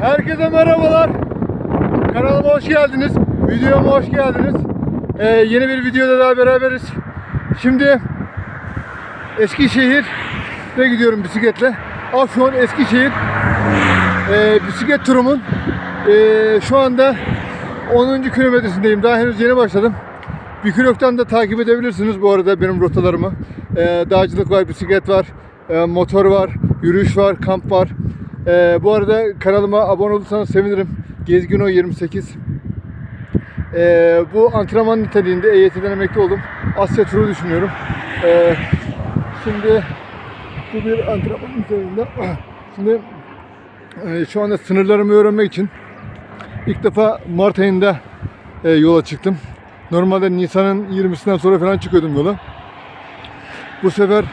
Herkese merhabalar. Kanalıma hoş geldiniz. Videoma hoş geldiniz. Ee, yeni bir videoda daha beraberiz. Şimdi Eskişehir'e gidiyorum bisikletle. Afyon Eskişehir ee, bisiklet turumun ee, şu anda 10. kilometresindeyim. Daha henüz yeni başladım. Bükülok'tan da takip edebilirsiniz bu arada benim rotalarımı. Ee, dağcılık var, bisiklet var, e, motor var, yürüyüş var, kamp var. Ee, bu arada kanalıma abone olursanız sevinirim. Gezgino 28. Ee, bu antrenman niteliğinde EYT'den emekli oldum. Asya turu düşünüyorum. Ee, şimdi bu bir antrenman niteliğinde. Şimdi e, şu anda sınırlarımı öğrenmek için ilk defa Mart ayında e, yola çıktım. Normalde Nisan'ın 20'sinden sonra falan çıkıyordum yola. Bu sefer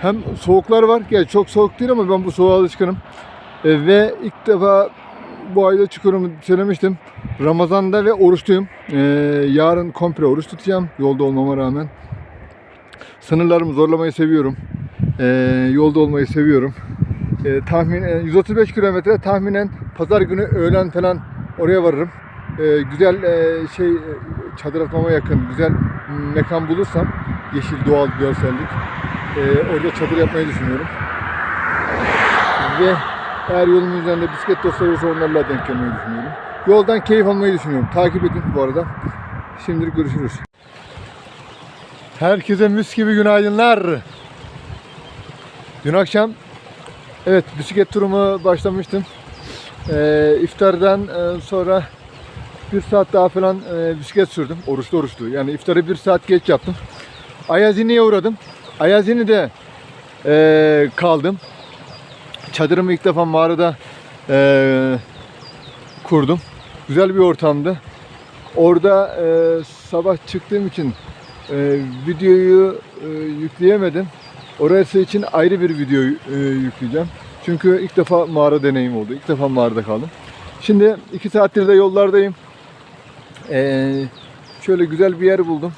hem soğuklar var. Gerçi çok soğuk değil ama ben bu soğuğa alışkınım. E, ve ilk defa bu ayda çıkıyorum söylemiştim. Ramazan'da ve oruçluyum. E, yarın komple oruç tutacağım yolda olmama rağmen. Sınırlarımı zorlamayı seviyorum. E, yolda olmayı seviyorum. E, tahmin 135 kilometre tahminen pazar günü öğlen falan oraya varırım. E, güzel e, şey e, çadır atmama yakın güzel mekan bulursam yeşil doğal görsellik e, orada çadır yapmayı düşünüyorum. Ve eğer yolun üzerinde bisiklet dostları olursa onlarla denk gelmeyi düşünüyorum. Yoldan keyif almayı düşünüyorum. Takip edin bu arada. Şimdilik görüşürüz. Herkese mis gibi günaydınlar. Dün akşam evet bisiklet turumu başlamıştım. Ee, iftardan e, sonra bir saat daha falan e, bisiklet sürdüm. Oruçlu oruçlu. Yani iftarı bir saat geç yaptım. Ayazini'ye uğradım. Ayazini'de e, kaldım. Çadırımı ilk defa mağarada e, kurdum. Güzel bir ortamdı. Orada e, sabah çıktığım için e, videoyu e, yükleyemedim. Orası için ayrı bir video e, yükleyeceğim. Çünkü ilk defa mağara deneyim oldu. İlk defa mağarada kaldım. Şimdi iki saattir de yollardayım. E, şöyle güzel bir yer buldum.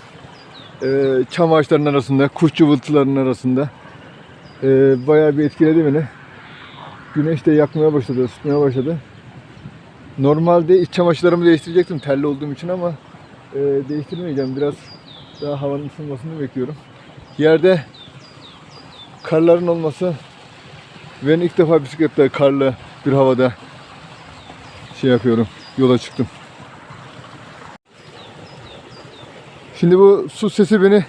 E, çam ağaçlarının arasında, kuş cıvıltılarının arasında. E, bayağı bir etkiledi beni. Güneş de yakmaya başladı, ısıtmaya başladı. Normalde iç çamaşırlarımı değiştirecektim terli olduğum için ama e, değiştirmeyeceğim. Biraz daha havanın ısınmasını bekliyorum. Yerde karların olması ben ilk defa bisikletle karlı bir havada şey yapıyorum. Yola çıktım. Şimdi bu su sesi beni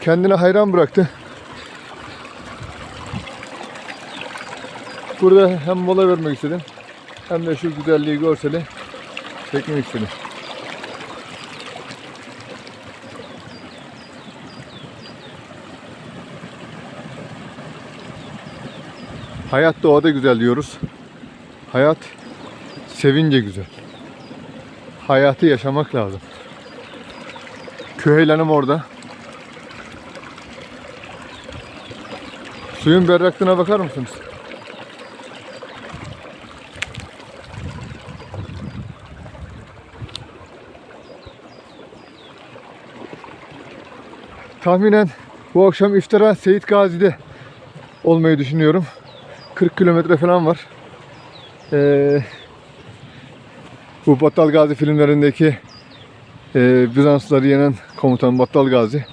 kendine hayran bıraktı. Burada hem mola vermek istedim hem de şu güzelliği görseli çekmek istedim. Hayat doğada güzel diyoruz. Hayat sevince güzel. Hayatı yaşamak lazım. Küheylanım orada. Suyun berraklığına bakar mısınız? Tahminen bu akşam iftara Seyit Gazi'de olmayı düşünüyorum. 40 kilometre falan var. Ee, bu Battal Gazi filmlerindeki e, Bizanslıları yenen komutan Battal Gazi.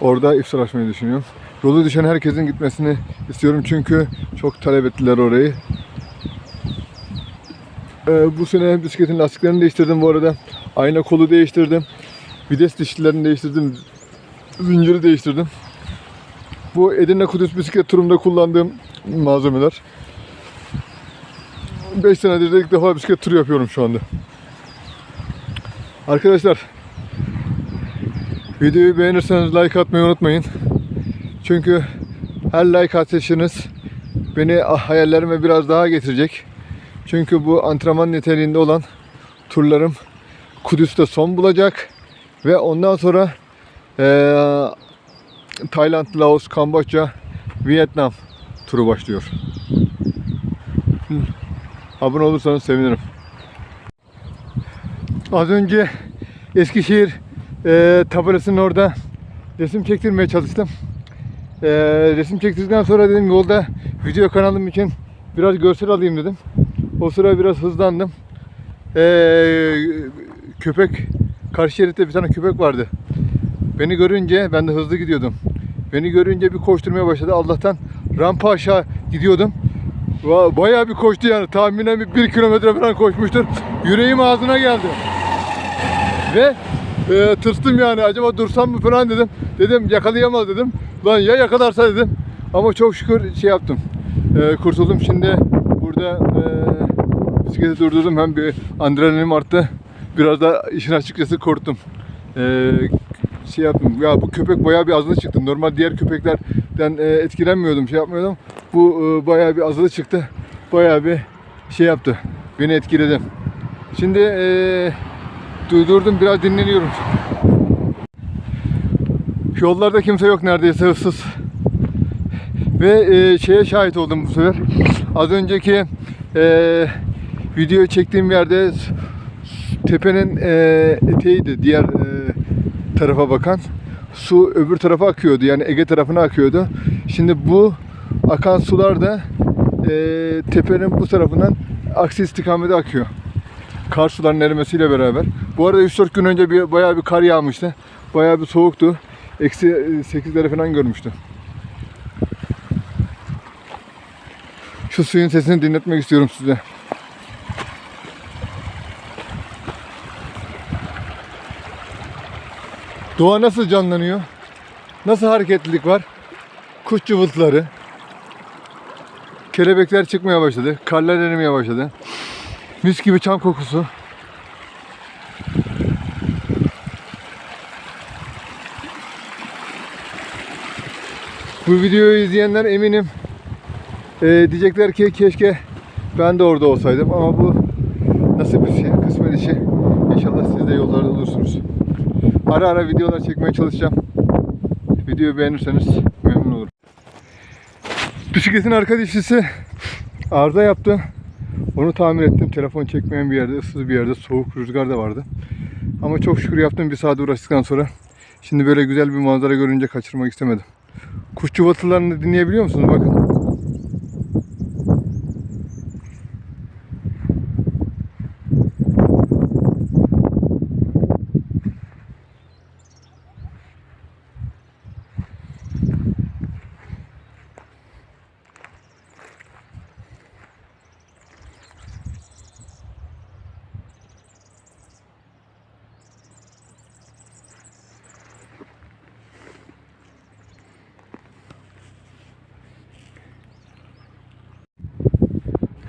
Orada iftar açmayı düşünüyorum. Yolu düşen herkesin gitmesini istiyorum çünkü çok talep ettiler orayı. Ee, bu sene bisikletin lastiklerini değiştirdim bu arada. Ayna kolu değiştirdim. Vites dişlilerini değiştirdim. Zinciri değiştirdim. Bu Edirne Kudüs bisiklet turumda kullandığım malzemeler. 5 senedir de ilk defa bisiklet turu yapıyorum şu anda. Arkadaşlar videoyu beğenirseniz like atmayı unutmayın. Çünkü her like atışınız beni hayallerime biraz daha getirecek. Çünkü bu antrenman niteliğinde olan turlarım Kudüs'te son bulacak ve ondan sonra Tayland, Laos, Kamboçya, Vietnam turu başlıyor. Abone olursanız sevinirim. Az önce Eskişehir e, tabelasının orada resim çektirmeye çalıştım. E, resim çektirdikten sonra dedim yolda video kanalım için biraz görsel alayım dedim. O sıra biraz hızlandım. Ee, köpek, karşı şeritte bir tane köpek vardı. Beni görünce, ben de hızlı gidiyordum. Beni görünce bir koşturmaya başladı. Allah'tan rampa aşağı gidiyordum. Bayağı bir koştu yani. Tahminen bir kilometre falan koşmuştur. Yüreğim ağzına geldi. Ve e, tırstım yani. Acaba dursam mı falan dedim. Dedim yakalayamaz dedim. Lan ya yakalarsa dedim. Ama çok şükür şey yaptım. E, kurtuldum. Şimdi burada e, bisikleti durdurdum. Hem bir adrenalinim arttı. Biraz da işin açıkçası korktum. E, şey yaptım. Ya bu köpek bayağı bir azılı çıktı. Normal diğer köpeklerden e, etkilenmiyordum, şey yapmıyordum. Bu e, bayağı bir azılı çıktı. Bayağı bir şey yaptı. Beni etkiledi. Şimdi e, durdurdum biraz dinleniyorum. Yollarda kimse yok neredeyse ıssız. Ve e, şeye şahit oldum bu sefer. Az önceki e, video çektiğim yerde tepenin e, eteğiydi diğer e, tarafa bakan. Su öbür tarafa akıyordu yani Ege tarafına akıyordu. Şimdi bu akan sular da e, tepenin bu tarafından aksi istikamete akıyor. Kar suların erimesiyle beraber. Bu arada 3-4 gün önce bir, bayağı bir kar yağmıştı. Bayağı bir soğuktu. Eksi 8'leri falan görmüştü. Şu suyun sesini dinletmek istiyorum size. Doğa nasıl canlanıyor? Nasıl hareketlilik var? Kuş cıvıltıları. Kelebekler çıkmaya başladı. Karlar erimeye başladı. Mis gibi çam kokusu. Bu videoyu izleyenler eminim eee, diyecekler ki keşke ben de orada olsaydım ama bu nasıl bir şey, kısmet işi. İnşallah siz de yollarda olursunuz. Ara ara videolar çekmeye çalışacağım. Videoyu beğenirseniz memnun olurum. Bisikletin arka dişlisi arıza yaptı. Onu tamir ettim. Telefon çekmeyen bir yerde, ıssız bir yerde, soğuk rüzgar da vardı. Ama çok şükür yaptım bir saat uğraştıktan sonra. Şimdi böyle güzel bir manzara görünce kaçırmak istemedim. Kuş cıvıltılarını dinleyebiliyor musunuz? Bakın.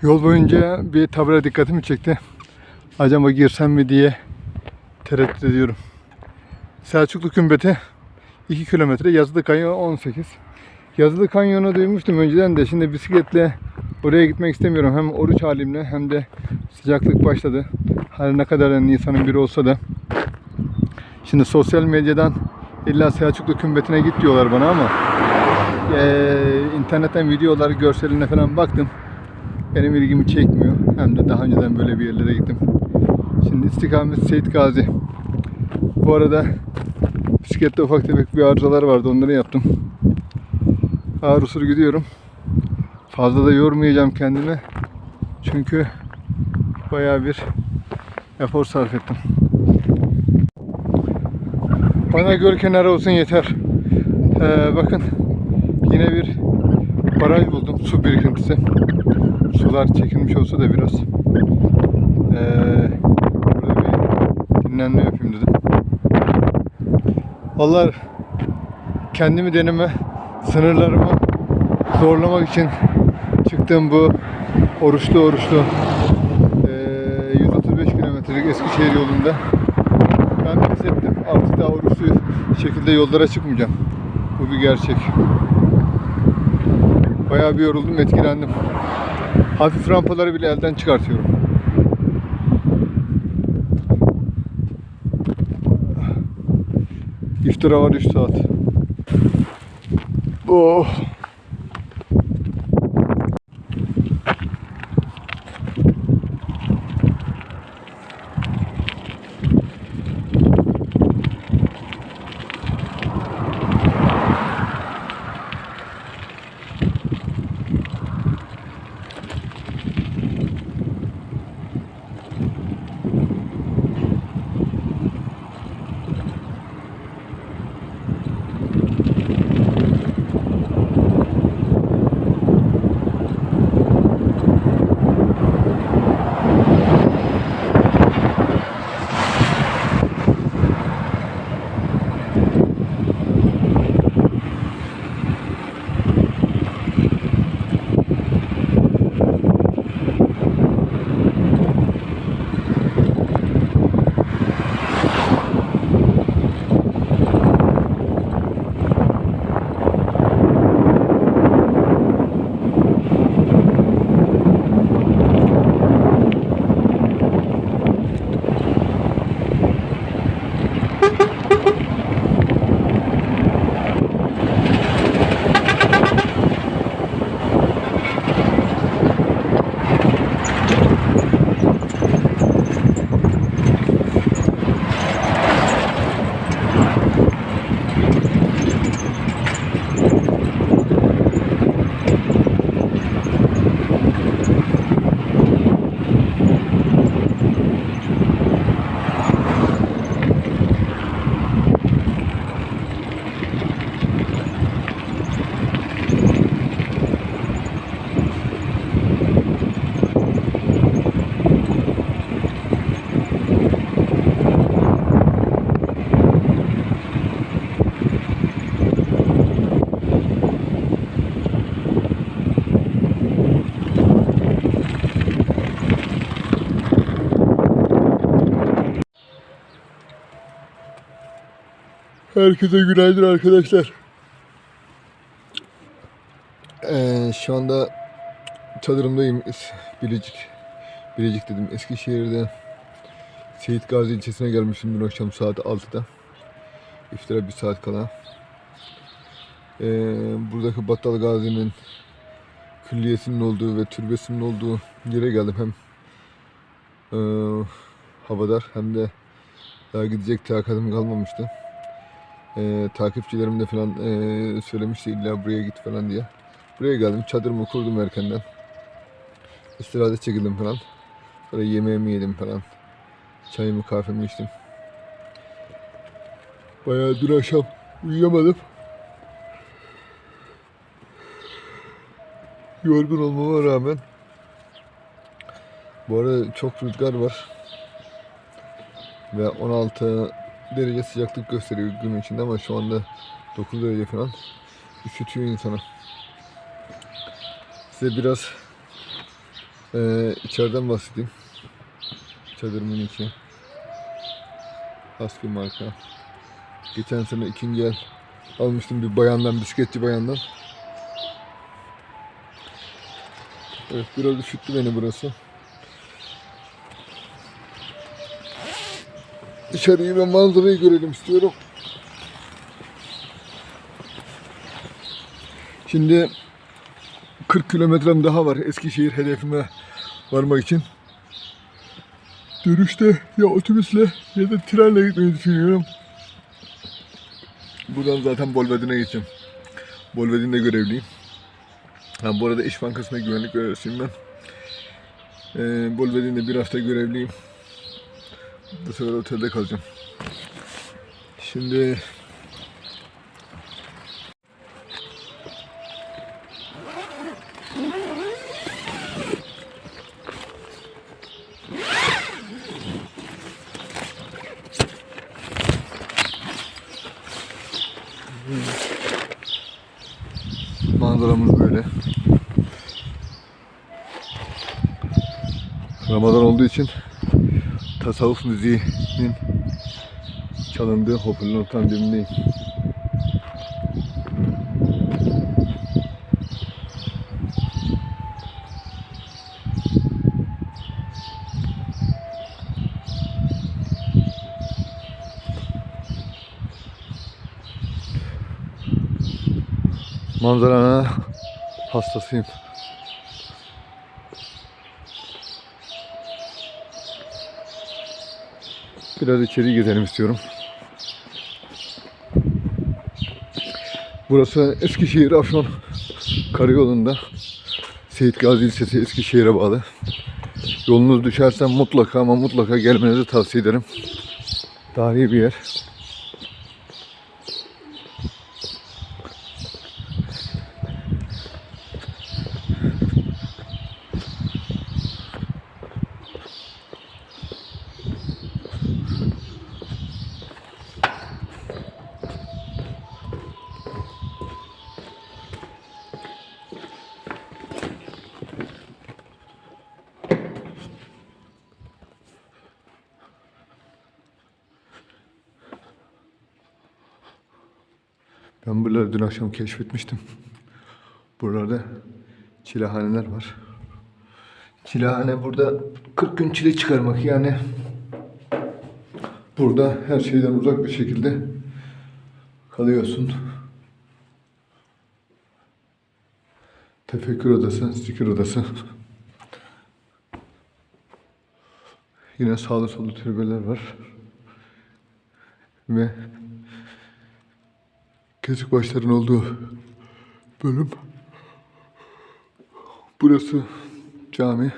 Yol boyunca bir tabela dikkatimi çekti. Acaba girsem mi diye tereddüt ediyorum. Selçuklu Kümbeti 2 kilometre, Yazılı Kanyon 18. Yazılı Kanyon'u duymuştum önceden de şimdi bisikletle oraya gitmek istemiyorum. Hem oruç halimle hem de sıcaklık başladı. Her ne kadar da Nisan'ın biri olsa da. Şimdi sosyal medyadan illa Selçuklu Kümbeti'ne git diyorlar bana ama eee internetten videolar, görseline falan baktım benim ilgimi çekmiyor. Hem de daha önceden böyle bir yerlere gittim. Şimdi istikamet Seyit Gazi. Bu arada bisiklette ufak tefek bir arızalar vardı. Onları yaptım. Ağır usul gidiyorum. Fazla da yormayacağım kendimi. Çünkü bayağı bir efor sarf ettim. Bana göl kenarı olsun yeter. Ee, bakın yine bir baraj buldum. Su birikintisi sular çekilmiş olsa da biraz eee burada bir dinlenme yapayım dedim. Vallahi kendimi deneme sınırlarımı zorlamak için çıktığım bu oruçlu oruçlu eee 135 kilometrelik Eskişehir yolunda ben pes ettim. Artık daha oruçlu şekilde yollara çıkmayacağım. Bu bir gerçek. Bayağı bir yoruldum, etkilendim. Hafif rampaları bile elden çıkartıyorum. İftira var 3 saat. Oh. Herkese günaydın arkadaşlar. Ee, şu anda çadırımdayım. Bilecik. Bilecik dedim. Eskişehir'de Seyit Gazi ilçesine gelmişim dün akşam saat 6'da. İftira bir saat kala. Ee, buradaki Battal Gazi'nin külliyesinin olduğu ve türbesinin olduğu yere geldim. Hem ee, havadar hem de daha gidecek takatım kalmamıştı. Ee, takipçilerim de falan ee, söylemişti illa buraya git falan diye. Buraya geldim çadırımı kurdum erkenden. İstirahat çekildim falan. Sonra yemeğimi yedim falan. Çayımı kahvemi içtim. Bayağı dün akşam uyuyamadım. Yorgun olmama rağmen bu arada çok rüzgar var ve 16 derece sıcaklık gösteriyor gün içinde ama şu anda 9 derece falan üşütüyor insanı. Size biraz eee içeriden bahsedeyim. Çadırımın içi. Husky marka. Geçen sene ikinci el almıştım bir bayandan, bisikletçi bayandan. Evet biraz üşüttü beni burası. Dışarıyı ve manzarayı görelim istiyorum. Şimdi 40 kilometrem daha var Eskişehir hedefime varmak için. Dönüşte ya otobüsle ya da trenle gitmeyi düşünüyorum. Buradan zaten Bolvedin'e geçeceğim. Bolvedin'de görevliyim. Ha, bu arada İş Bankası'nda güvenlik görevlisiyim ben. Ee, Bolvedin'de bir hafta görevliyim. Bu sefer otelde kalacağım. Şimdi manzaramız böyle. Ramazan olduğu için tasavvuf müziğinin çalındığı hoparlörün tam dibindeyim. Manzarana hastasıyım. Biraz içeri gezelim istiyorum. Burası Eskişehir Afyon Karayolu'nda. Seyit Gazi ilçesi Eskişehir'e bağlı. Yolunuz düşerse mutlaka ama mutlaka gelmenizi tavsiye ederim. Tarihi bir yer. Ben dün akşam keşfetmiştim. Buralarda çilehaneler var. Çilehane burada 40 gün çile çıkarmak yani. Burada her şeyden uzak bir şekilde kalıyorsun. Tefekkür odası, zikir odası. Yine sağlı sollu türbeler var. Ve kesik başların olduğu bölüm. Burası cami.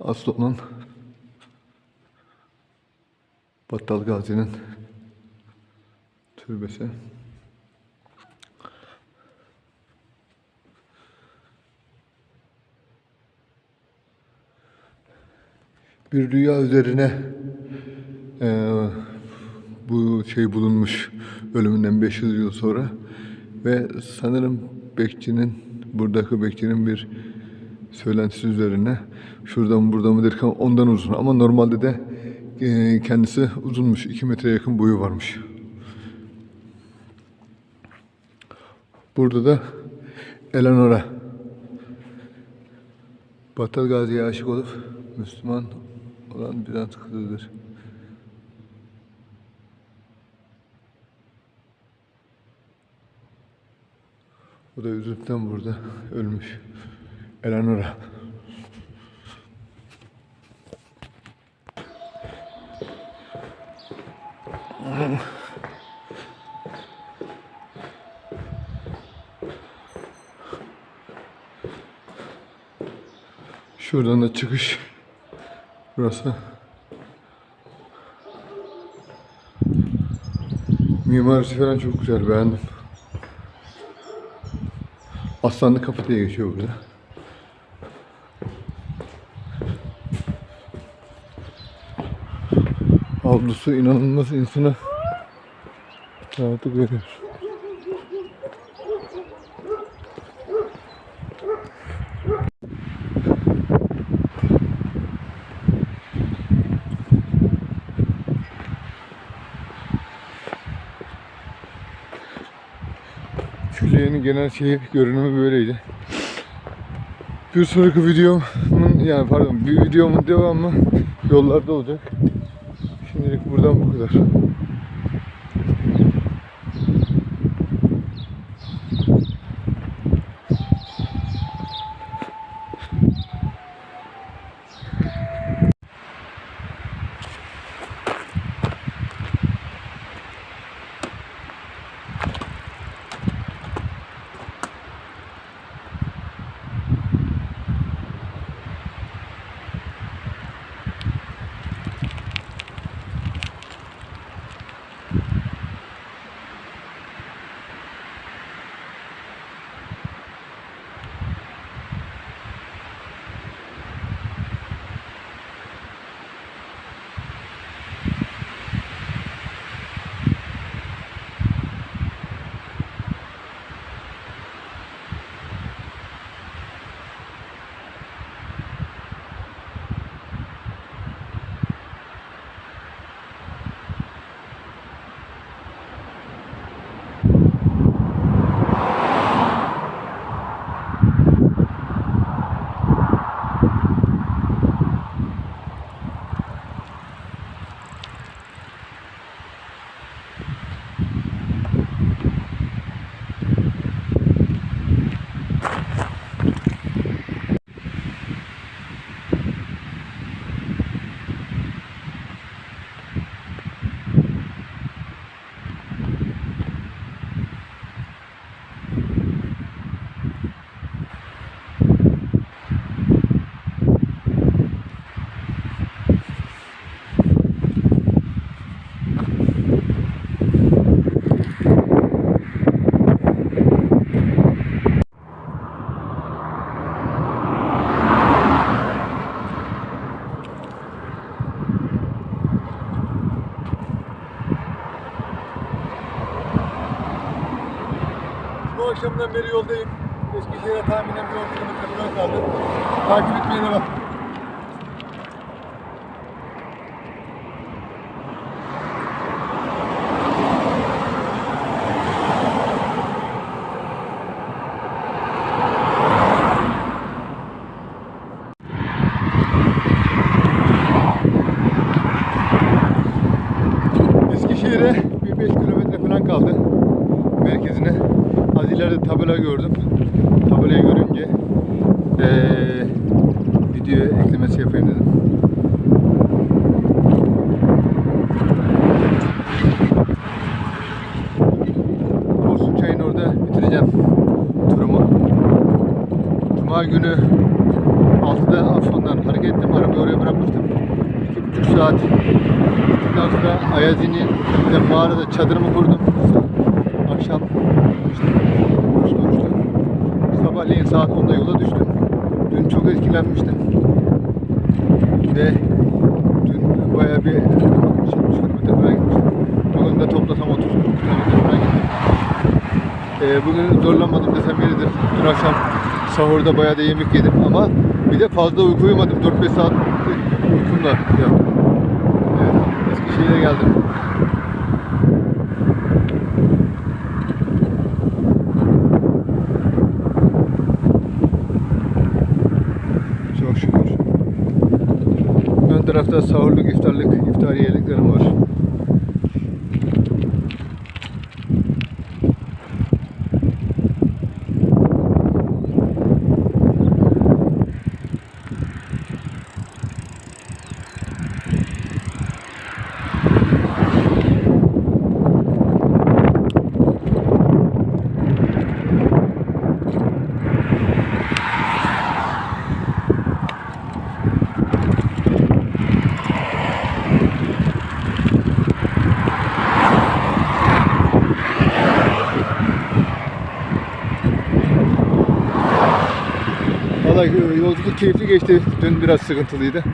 Aslı Battal Gazi'nin türbesi. Bir rüya üzerine eee bu şey bulunmuş ölümünden 500 yıl sonra ve sanırım bekçinin buradaki bekçinin bir söylentisi üzerine buradan mı derken ondan uzun ama normalde de Ee, Kendisi uzunmuş. 2 metreye yakın boyu varmış. Burada da Eleanor'a Battal Gazi'ye aşık olup Müslüman olan Bizans kızıdır. O da üzüntüden burada ölmüş. Eleanor'a. Şuradan da çıkış. Burası. Mimarisi falan çok güzel beğendim. Aslanlı Kapı diye geçiyor burada. Avlusu inanılmaz insana rahatlık veriyor. Külliyenin genel şeyi, görünümü böyleydi. Bir sonraki videomun, yani pardon, bir videomun devamı yollarda olacak. Şimdilik buradan bu kadar. Bu akşamdan beri yoldayım. Eskişehir'e tahminen bir 10 kilometre falan kaldı. Takip etmeye devam. Eskişehir'e bir 5 kilometre falan kaldı merkezine. İleride tabela gördüm. Tabelayı görünce eee videoya eklemesi yapayım dedim. Orsun Çayı'nın orada bitireceğim turumu. Cuma günü 6'da Afyon'dan hareket ettim. Arabayı oraya bırakmıştım. 2,5 saat gittikten sonra Ayazi'nin mağarada çadırımı kurdum. Akşam saat 10'da yola düştüm. Dün çok etkilenmiştim. Ve dün bayağı bir 70 kilometre falan gitmiştim. Bugün de toplasam 30 kilometre falan gittim. Ee, bugün zorlanmadım desem yeridir. Dün akşam sahurda bayağı da yemek yedim ama bir de fazla uyku uyumadım. 4-5 saat uykumla yaptım. Evet. Eskişehir'e geldim. Çok şükür. Ön tarafta sahurluk, iftarlık, iftariyeliklerim var. E, yolculuk keyifli geçti. Dün biraz sıkıntılıydı.